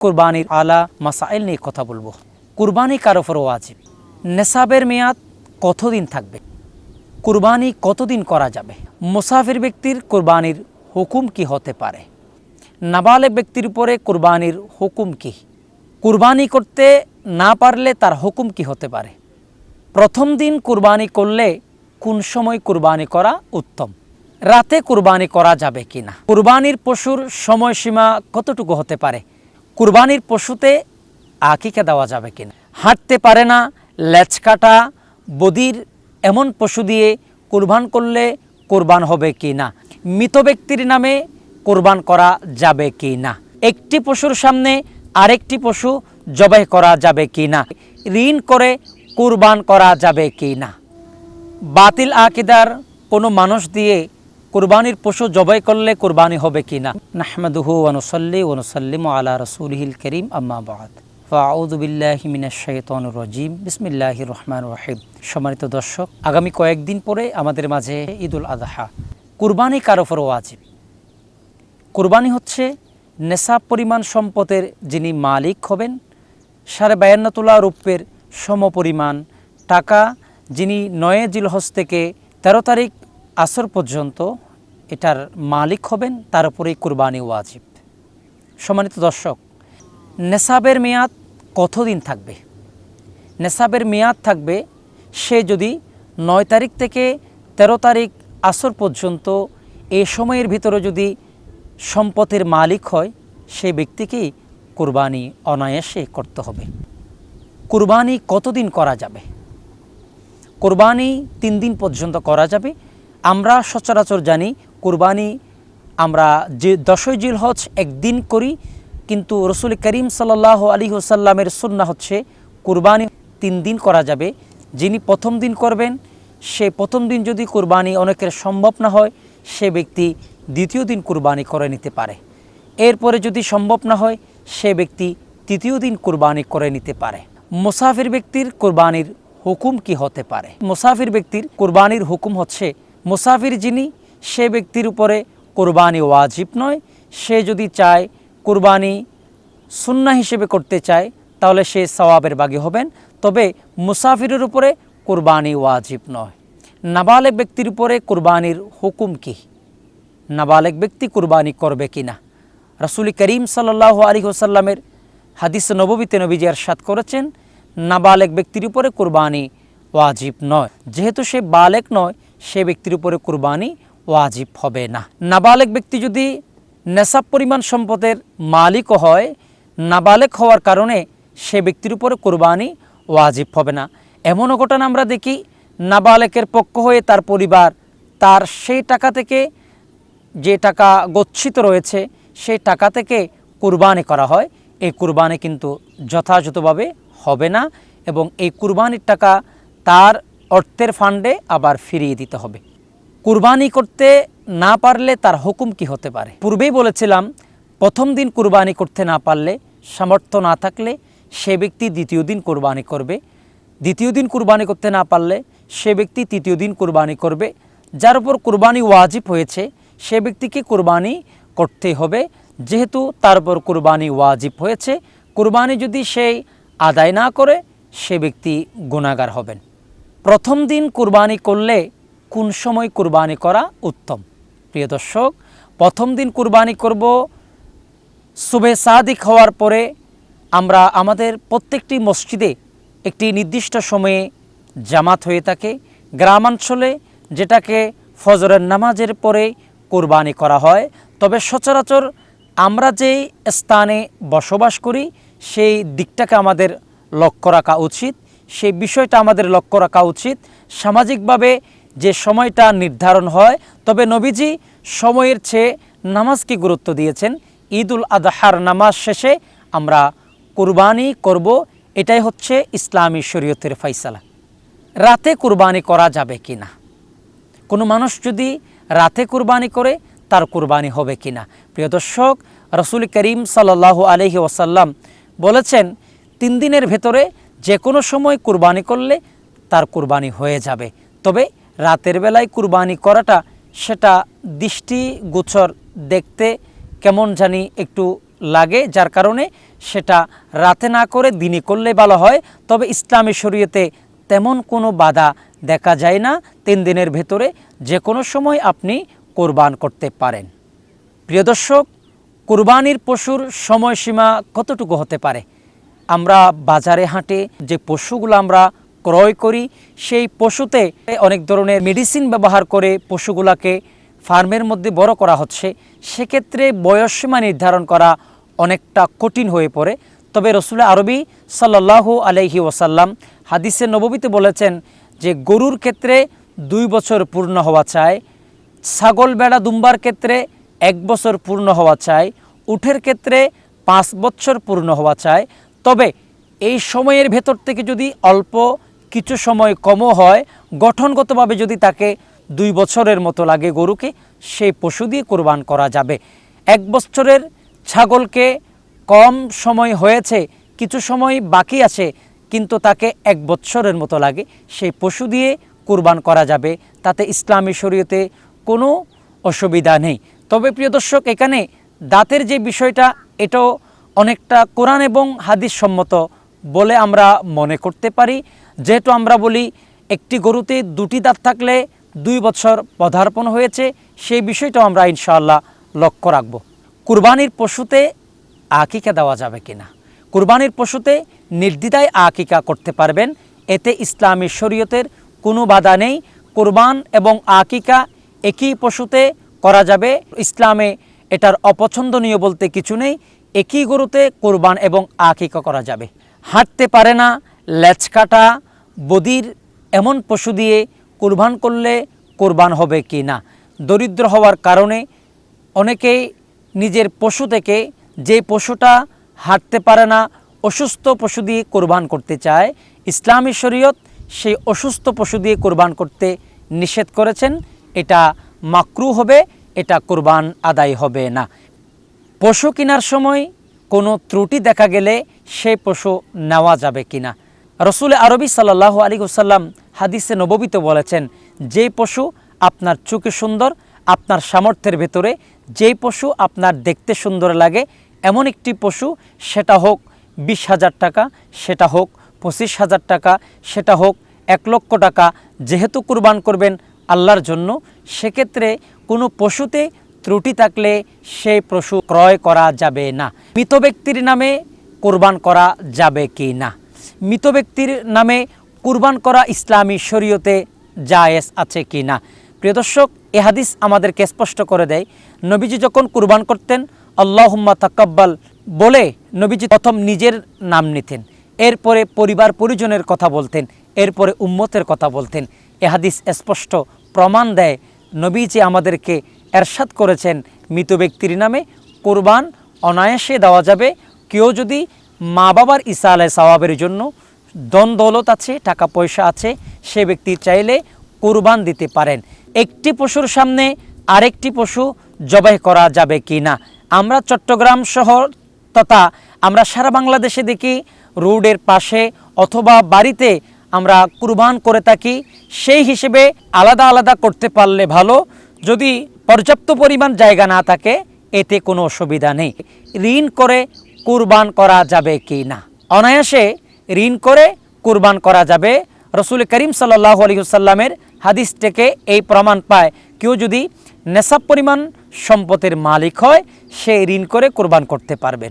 কুরবানির আলা মাসাইল নিয়ে কথা বলব। কুরবানি কার ওপর ওয়াজিব? নেশাবের মেয়াদ কতদিন থাকবে? কুরবানি কতদিন করা যাবে? মুসাফির ব্যক্তির কুরবানির হুকুম কি হতে পারে? নাবালেগ ব্যক্তির উপরে কুরবানির হুকুম কি? কুরবানি করতে না পারলে তার হুকুম কি হতে পারে? প্রথম দিন কুরবানি করলে কোন সময় কুরবানি করা উত্তম? রাতে কুরবানি করা যাবে কি না কুরবানির পশুর সময়সীমা কতটুকু হতে পারে? কুরবানির পশুতে আকিকা দেওয়া যাবে কিনা? হাঁটতে পারে না, লেজ কাটা, বদির এমন পশু দিয়ে কুরবান করলে কোরবান হবে কি না মৃত ব্যক্তির নামে কোরবান করা যাবে কি না একটি পশুর সামনে আরেকটি পশু জবাই করা যাবে কি না ঋণ করে কুরবান করা যাবে কি না বাতিল আকিদার কোনো মানুষ দিয়ে কুরবানির পশু জবাই করলে কুরবানি হবে কি না? নাহমাদুহু ওয়ানুসল্লি ওয়ানুসাল্লিম আলা রসুলহিল করিম, আম্মা বাদ। ফাউযু বিল্লাহি মিনাশ শাইতানির বিসমিল্লাহির রহমানির রহিম। সম্মানিত দর্শক, আগামী কয়েকদিন পরে আমাদের মাঝে ঈদুল আযহা। কুরবানি কার ওপর ওয়াজিব? কুরবানি হচ্ছে নেশাব পরিমাণ সম্পদের যিনি মালিক হবেন, সাড়ে বায়ান্ন তোলা রূপের সমপরিমাণ টাকা যিনি নয়ে জিলহজ থেকে তেরো তারিখ আসর পর্যন্ত এটার মালিক হবেন, তার উপরেই কুরবানি ওয়াজিব। সম্মানিত দর্শক নেশাবের মেয়াদ কতদিন থাকবে? নেশাবের মেয়াদ থাকবে, সে যদি নয় তারিখ থেকে ১৩ তারিখ আসর পর্যন্ত এই সময়ের ভিতরে যদি সম্পদের মালিক হয় সেই ব্যক্তিকেই কুরবানি অনায়াসে করতে হবে। কুরবানি কতদিন করা যাবে? কোরবানি তিন দিন পর্যন্ত করা যাবে আমরা সচরাচর জানি, কোরবানি আমরা যে দশই জিল হজ একদিন করি, কিন্তু রসুল করিম সাল্লাহ আলী হোসাল্লামের সুন্না হচ্ছে কোরবানি তিন দিন করা যাবে। যিনি প্রথম দিন করবেন, সে প্রথম দিন যদি কোরবানি অনেকের সম্ভব না হয়, সে ব্যক্তি দ্বিতীয় দিন কোরবানি করে নিতে পারে। এরপরে যদি সম্ভব না হয়, সে ব্যক্তি তৃতীয় দিন কোরবানি করে নিতে পারে। মুসাফির ব্যক্তির কোরবানির হুকুম কি হতে পারে? মুসাফির ব্যক্তির কোরবানির হুকুম হচ্ছে মুসাফির যিনি, সে ব্যক্তির উপরে কোরবানি ওয়াজিব নয়। সে যদি চায় কোরবানি সুন্না হিসেবে করতে চায়, তাহলে সে সওয়াবের বাগী হবেন। তবে মুসাফিরের উপরে কোরবানি ওয়াজিব নয়। নাবালেক ব্যক্তির উপরে কোরবানির হুকুম কি? নাবালেক ব্যক্তি কুরবানি করবে কিনা? রাসুল করিম সাল্লাহ আলী হোসাল্লামের হাদিস নববীতে নবীজি আর সাত করেছেন, নাবালেক ব্যক্তির উপরে কুরবানি ওয়াজিব নয়। যেহেতু সে বালেক নয়, সে ব্যক্তির উপরে কুরবানি ওয়াজিব হবে না। নাবালেগ ব্যক্তি যদি নেশাব পরিমাণ সম্পদের মালিকও হয়, নাবালেক হওয়ার কারণে সে ব্যক্তির উপরে কুরবানি ওয়াজিব হবে না। এমনও ঘটনা আমরা দেখি, নাবালেকের পক্ষ হয়ে তার পরিবার তার সেই টাকা থেকে যে টাকা গচ্ছিত রয়েছে, সেই টাকা থেকে কুরবানি করা হয়। এই কুরবানি কিন্তু যথাযথভাবে হবে না এবং এই কুরবানির টাকা তার অর্থের ফান্ডে আবার ফিরিয়ে দিতে হবে। কুরবানি করতে না পারলে তার হুকুম কি হতে পারে? পূর্বেই বলেছিলাম, প্রথম দিন কুরবানি করতে না পারলে সামর্থ্য না থাকলে সে ব্যক্তি দ্বিতীয় দিন কুরবানি করবে। দ্বিতীয় দিন কুরবানি করতে না পারলে সে ব্যক্তি তৃতীয় দিন কুরবানি করবে। যার উপর কুরবানি ওয়াজিব হয়েছে, সে ব্যক্তিকে কুরবানি করতে হবে। যেহেতু তার উপর কুরবানি ওয়াজিব হয়েছে, কুরবানি যদি সেই আদায় না করে, সে ব্যক্তি গুণাগার হবেন। প্রথম দিন কুরবানি করলে কোন সময় কুরবানি করা উত্তম? প্রিয় দর্শক, প্রথম দিন কুরবানি করব শুভে সাদিক হওয়ার পরে আমরা আমাদের প্রত্যেকটি মসজিদে একটি নির্দিষ্ট সময়ে জামাত হয়ে থাকে। গ্রামাঞ্চলে যেটাকে ফজরের নামাজের পরে কোরবানি করা হয়। তবে সচরাচর আমরা যেই স্থানে বসবাস করি, সেই দিকটাকে আমাদের লক্ষ্য রাখা উচিত। সেই বিষয়টা আমাদের লক্ষ্য রাখা উচিত। সামাজিকভাবে যে সময়টা নির্ধারণ হয়, তবে নবীজি সময়ের চেয়ে নামাজকে গুরুত্ব দিয়েছেন। ঈদুল আদহার নামাজ শেষে আমরা কুরবানি করব, এটাই হচ্ছে ইসলামী শরীয়তের ফয়সালা। রাতে কুরবানি করা যাবে কি না? কোনো মানুষ যদি রাতে কুরবানি করে, তার কুরবানি হবে কি না? প্রিয় দর্শক, রসুল করিম সাল্লাহ আলহি ওসাল্লাম বলেছেন, তিন দিনের ভেতরে যে কোনো সময় কুরবানি করলে তার কুরবানি হয়ে যাবে। তবে রাতের বেলায় কুরবানি করাটা, সেটা দৃষ্টি দৃষ্টিগোচর দেখতে কেমন জানি একটু লাগে, যার কারণে সেটা রাতে না করে দিনে করলে ভালো হয়। তবে ইসলামী শরীয়তে তেমন কোনো বাধা দেখা যায় না। তিন দিনের ভেতরে যে কোনো সময় আপনি কোরবান করতে পারেন। প্রিয় দর্শক, কুরবানির পশুর সময়সীমা কতটুকু হতে পারে? আমরা বাজারে হাঁটে যে পশুগুলো আমরা ক্রয় করি, সেই পশুতে অনেক ধরনের মেডিসিন ব্যবহার করে পশুগুলাকে ফার্মের মধ্যে বড় করা হচ্ছে। সেক্ষেত্রে বয়সসীমা নির্ধারণ করা অনেকটা কঠিন হয়ে পড়ে। তবে রসুল আরবি সাল্লাল্লাহু আলাইহি ওসাল্লাম হাদিসে নববীতে বলেছেন যে গরুর ক্ষেত্রে দুই বছর পূর্ণ হওয়া চায় ছাগল বেড়া দুম্বার ক্ষেত্রে এক বছর পূর্ণ হওয়া চাই, উঠের ক্ষেত্রে পাঁচ বছর পূর্ণ হওয়া চাই তবে এই সময়ের ভেতর থেকে যদি অল্প কিছু সময় কমও হয়, গঠনগতভাবে যদি তাকে দুই বছরের মতো লাগে গরুকে, সেই পশু দিয়ে কোরবান করা যাবে। এক বছরের ছাগলকে কম সময় হয়েছে, কিছু সময় বাকি আছে, কিন্তু তাকে এক বৎসরের মতো লাগে, সেই পশু দিয়ে কুরবান করা যাবে। তাতে ইসলামী শরীয়তে কোনো অসুবিধা নেই। তবে প্রিয় দর্শক, এখানে দাঁতের যে বিষয়টা, এটাও অনেকটা কোরআন এবং হাদিস সম্মত বলে আমরা মনে করতে পারি। যেহেতু আমরা বলি একটি গরুতে দুটি দাঁত থাকলে দুই বছর পদার্পণ হয়েছে, সেই বিষয়টাও আমরা ইনশাআল্লাহ লক্ষ্য রাখব। কুরবানির পশুতে আকিকা দেওয়া যাবে কিনা? কুরবানির পশুতে নির্দ্বিধায় আকিকা করতে পারবেন। এতে ইসলামী শরীয়তের কোনো বাধা নেই। কুরবান এবং আকিকা একই পশুতে করা যাবে। ইসলামে এটার অপছন্দনীয় বলতে কিছু নেই। একই গরুতে কোরবান এবং আকিকা করা যাবে। হাঁটতে পারে না, লেজ কাটা, বদির এমন পশু দিয়ে কোরবান করলে কোরবান হবে কি না? দরিদ্র হওয়ার কারণে অনেকেই নিজের পশু থেকে যে পশুটা হাঁটতে পারে না, অসুস্থ পশু দিয়ে কোরবান করতে চায়, ইসলামী শরীয়ত সেই অসুস্থ পশু দিয়ে কোরবান করতে নিষেধ করেছেন। এটা মাকরু হবে, এটা কোরবান আদায় হবে না। পশু কেনার সময় কোনো ত্রুটি দেখা গেলে সেই পশু নেওয়া যাবে কিনা? রসুল আরবি সাল্লাহ আলী ওসাল্লাম হাদিসে নববিত বলেছেন, যে পশু আপনার চোখে সুন্দর, আপনার সামর্থ্যের ভেতরে যেই পশু আপনার দেখতে সুন্দর লাগে, এমন একটি পশু, সেটা হোক বিশ হাজার টাকা, সেটা হোক পঁচিশ হাজার টাকা, সেটা হোক এক লক্ষ টাকা, যেহেতু কুরবান করবেন আল্লাহর জন্য, সেক্ষেত্রে কোনো পশুতে ত্রুটি থাকলে সেই পশু ক্রয় করা যাবে না। মৃত ব্যক্তির নামে কোরবান করা যাবে কি না? মৃত ব্যক্তির নামে কুরবান করা ইসলামী শরীয়তে জায়েজ আছে কি না? প্রিয় দর্শক, এ হাদিস আমাদেরকে স্পষ্ট করে দেয়, নবীজি যখন কুরবান করতেন, আল্লাহুম্মা তাকাব্বাল বলে নবীজি প্রথম নিজের নাম নিতেন, এরপরে পরিবার পরিজনের কথা বলতেন, এরপরে উম্মতের কথা বলতেন। এ হাদিস স্পষ্ট প্রমাণ দেয়, নবীজি আমাদেরকে এরশাদ করেছেন। মৃত ব্যক্তির নামে কোরবান অনায়াসে দেওয়া যাবে। কেউ যদি মা বাবার ইসা আলাহ সওয়াবের জন্য দন দৌলত আছে, টাকা পয়সা আছে, সে ব্যক্তি চাইলে কোরবান দিতে পারেন। একটি পশুর সামনে আরেকটি পশু জবাই করা যাবে কি না আমরা চট্টগ্রাম শহর তথা আমরা সারা বাংলাদেশে দেখি, রোডের পাশে অথবা বাড়িতে আমরা কুরবান করে থাকি, সেই হিসেবে আলাদা আলাদা করতে পারলে ভালো। যদি পর্যাপ্ত পরিমাণ জায়গা না থাকে, এতে কোনো অসুবিধা নেই। ঋণ করে কুরবান করা যাবে কি না? অনায়াসে ঋণ করে কুরবান করা যাবে। রসুল করিম সাল্লাহ আলহিসাল্লামের হাদিস থেকে এই প্রমাণ পায়, কেউ যদি নেশাব পরিমাণ সম্পদের মালিক হয়, সে ঋণ করে কোরবান করতে পারবেন।